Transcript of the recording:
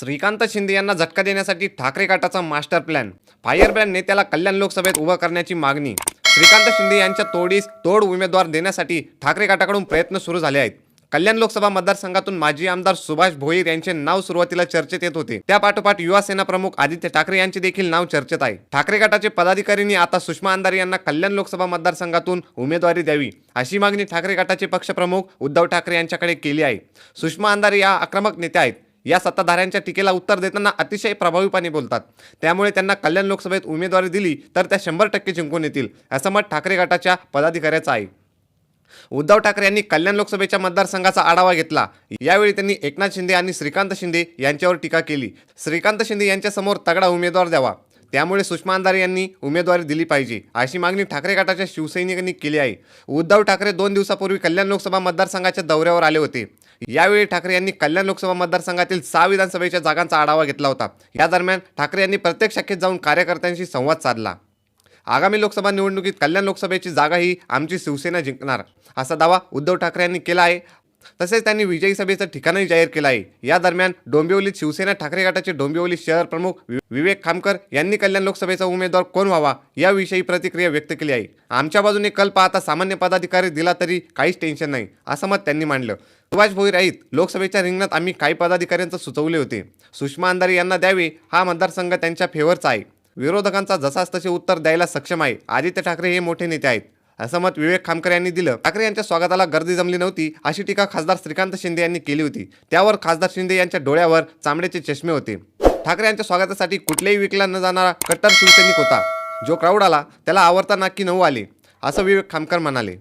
श्रीकांत शिंदे यांना झटका देण्यासाठी ठाकरे काटाचा मास्टर प्लॅन. फायर ब्रँड नेत्याला कल्याण लोकसभेत उभं करण्याची मागणी. श्रीकांत शिंदे यांच्या तोडीस तोड उमेदवार देण्यासाठी ठाकरे काटाकडून प्रयत्न सुरू झाले आहेत. कल्याण लोकसभा मतदारसंघातून माजी आमदार सुभाष भोईर यांचे नाव सुरुवातीला चर्चेत येत होते. त्यापाठोपाठ युवा सेना प्रमुख आदित्य ठाकरे यांचे देखील नाव चर्चेत आहे. ठाकरे गटाचे पदाधिकाऱ्यांनी आता सुषमा अंधारे यांना कल्याण लोकसभा मतदारसंघातून उमेदवारी द्यावी अशी मागणी ठाकरे गटाचे पक्षप्रमुख उद्धव ठाकरे यांच्याकडे केली आहे. सुषमा अंधारे या आक्रमक नेत्या आहेत. या सत्ताधाऱ्यांच्या टीकेला उत्तर देताना अतिशय प्रभावीपणे बोलतात. त्यामुळे त्यांना कल्याण लोकसभेत उमेदवारी दिली तर त्या शंभर टक्के जिंकून येतील असं मत ठाकरे गटाच्या पदाधिकाऱ्याचं आहे. उद्धव ठाकरे यांनी कल्याण लोकसभेच्या मतदारसंघाचा आढावा घेतला. यावेळी त्यांनी एकनाथ शिंदे आणि श्रीकांत शिंदे यांच्यावर टीका केली. श्रीकांत शिंदे यांच्यासमोर तगडा उमेदवार द्यावा. त्यामुळे सुषमा अंधारे यांनी उमेदवारी दिली पाहिजे. अशी मागणी ठाकरे गटाच्या शिवसैनिकांनी केली आहे. उद्धव ठाकरे दोन दिवसापूर्वी कल्याण लोकसभा मतदारसंघाच्या दौऱ्यावर आले होते. यावेळी ठाकरे यांनी कल्याण लोकसभा मतदारसंघातील सहा विधानसभेच्या जागांचा आढावा घेतला होता. या दरम्यान ठाकरे यांनी प्रत्येक शाखेत जाऊन कार्यकर्त्यांशी संवाद साधला. आगामी लोकसभा निवडणुकीत कल्याण लोकसभेची जागा ही आमची शिवसेना जिंकणार असा दावा उद्धव ठाकरे यांनी केला आहे. तसेच त्यांनी विजयी सभेचं ठिकाणही जाहीर केलं आहे. या दरम्यान डोंबिवलीत शिवसेना ठाकरे गटाचे डोंबिवली शहर प्रमुख विवेक खामकर यांनी कल्याण लोकसभेचा उमेदवार कोण व्हावा याविषयी प्रतिक्रिया व्यक्त केली आहे. आमच्या बाजूने कल पाहता सामान्य पदाधिकारी दिला तरी काहीच टेन्शन नाही असं मत त्यांनी मांडलं. सुभाष भोईर आहेत लोकसभेच्या रिंगणात आम्ही काही पदाधिकाऱ्यांचं सुचवले होते. सुषमा अंधारे यांना द्यावे हा मतदारसंघ त्यांच्या फेवरचा आहे. विरोधकांचा जसाच तसे उत्तर द्यायला सक्षम आहे. आदित्य ठाकरे हे मोठे नेते आहेत. असं मत विवेक खामकर यांनी दिलं. ठाकरे यांच्या स्वागताला गर्दी जमली नव्हती अशी टीका खासदार श्रीकांत शिंदे यांनी केली होती. त्यावर खासदार शिंदे यांच्या डोळ्यावर चामड्याचे चष्मे होते. ठाकरे यांच्या स्वागतासाठी कुठलेही विकला न जाणारा कट्टर शिवसैनिक होता. जो क्राऊड आला त्याला आवडता नक्की नऊ आले असं विवेक खामकर म्हणाले.